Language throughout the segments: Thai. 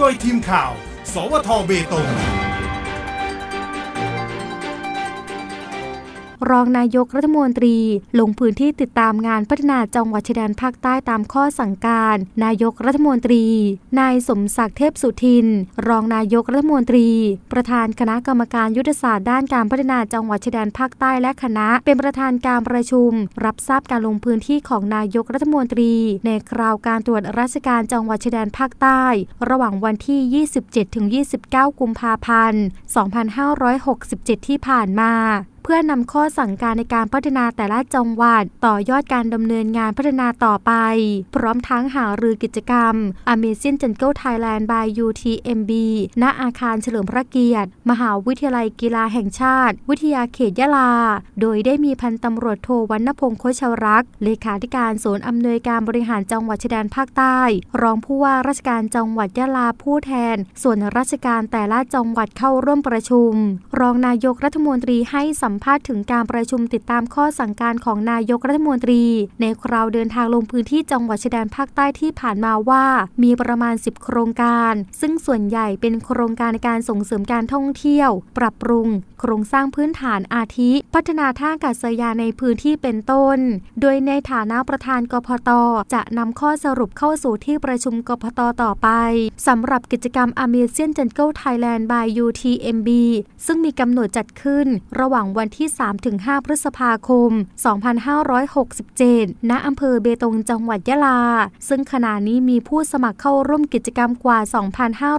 โดยทีมข่าว สวทเบตง รองนายกรัฐมนตรี ลงพื้นที่ติดตามงานพัฒนาจังหวัดชายแดนภาคใต้ตามข้อสั่งการ นายกรัฐมนตรี นายสมศักดิ์เทพสุทิน รองนายกรัฐมนตรี ประธานคณะกรรมการยุทธศาสตร์ด้านการพัฒนาจังหวัดชายแดนภาคใต้และคณะ เป็นประธานการประชุม รับทราบการลงพื้นที่ของนายกรัฐมนตรี ในคราวการตรวจราชการจังหวัดชายแดนภาคใต้ ระหว่างวันที่ 27-29 กุมภาพันธ์ 2567 ที่ผ่านมาเพื่อนำข้อสั่งการในการพัฒนาแต่ละจังหวัด ต่อยอดการดำเนินงานพัฒนาต่อไป พร้อมทั้งหารือกิจกรรม Amazing Jungle Thailand by UTMB ณอาคารเฉลิมพระเกียรติ มหาวิทยาลัยกีฬาแห่งชาติ วิทยาเขตยะลา โดยได้มีพันตำรวจโทวรรณพงศ์โคชรักษ์เลขาธิการศูนย์อำนวยการบริหารจังหวัดชายแดนภาคใต้ รองผู้ว่าราชการจังหวัดยะลาผู้แทน ส่วนราชการแต่ละจังหวัดเข้าร่วมประชุม รองนายกรัฐมนตรีให้สัมภาษณ์ถึงการประชุมติดตามข้อสั่งการของนายกรัฐมนตรี ในคราวเดินทางลงพื้นที่จังหวัดชายแดนภาคใต้ที่ผ่านมาว่า มีประมาณ 10 โครงการ ซึ่งส่วนใหญ่เป็นโครงการในการส่งเสริมการท่องเที่ยว ปรับปรุง โครงสร้างพื้นฐานอาทิ พัฒนาท่าอากาศยานในพื้นที่เป็นต้น โดยในฐานะประธานกพตจะนำข้อสรุปเข้าสู่ที่ประชุมกพตต่อไปสำหรับกิจกรรม Amazing Jungle Thailand by UTMB ซึ่งมีกำหนดจัดขึ้นระหว่างวันที่ 3-5 พฤษภาคม 2567 ณ อำเภอเบตงจังหวัดยะลา ซึ่งขณะนี้มีผู้สมัครเข้าร่วมกิจกรรมกว่า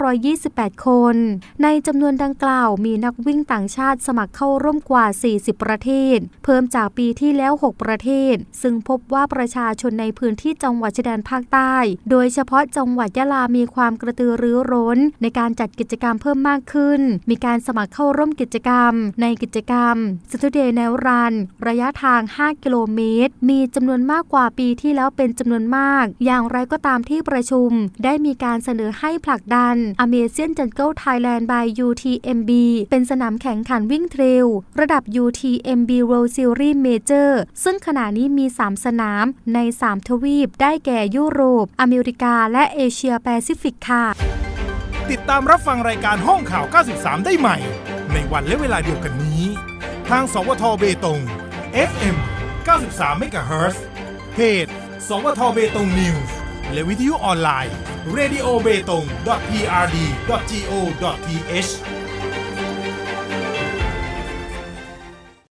2,528 คน ในจำนวนดังกล่าวมีนักวิ่งต่างชาติสมัครเข้าร่วมกว่า 40 ประเทศ เพิ่มจากปีที่แล้ว 6 ประเทศ ซึ่งพบว่าประชาชนในพื้นที่จังหวัดชายแดนภาคใต้ โดยเฉพาะจังหวัดยะลามีความกระตือรือร้น ในการจัดกิจกรรมเพิ่มมากขึ้น มีการสมัครเข้าร่วมกิจกรรม ในกิจกรรม Saturday n a i l Run ระยะทาง 5 กิโลเมตร มีจำนวนมากกว่าปีที่แล้วเป็นจำนวนมาก อย่างไรก็ตามที่ประชุม ได้มีการเสนอให้ผลักดัน Amazing Jungle Thailand by UTMB เป็นสนามแข่งขันวิ่งเทรล ระดับ UTMB World Series Major ซึ่งขณะนี้มี 3 สนามใน 3 ทวีป ได้แก่ยุโรป อเมริกา และเอเชียแปซิฟิกค่ะ ติดตามรับฟังรายการห้องข่าว 93 ได้ใหม่ ในวันและเวลาเดียวกันนี้ ทางสวทเบตง FM 93เมกะเฮิรตซ์เพจ สวทเบตงนิวส์และวิทยุออนไลน์ radio b e t o n g prd go th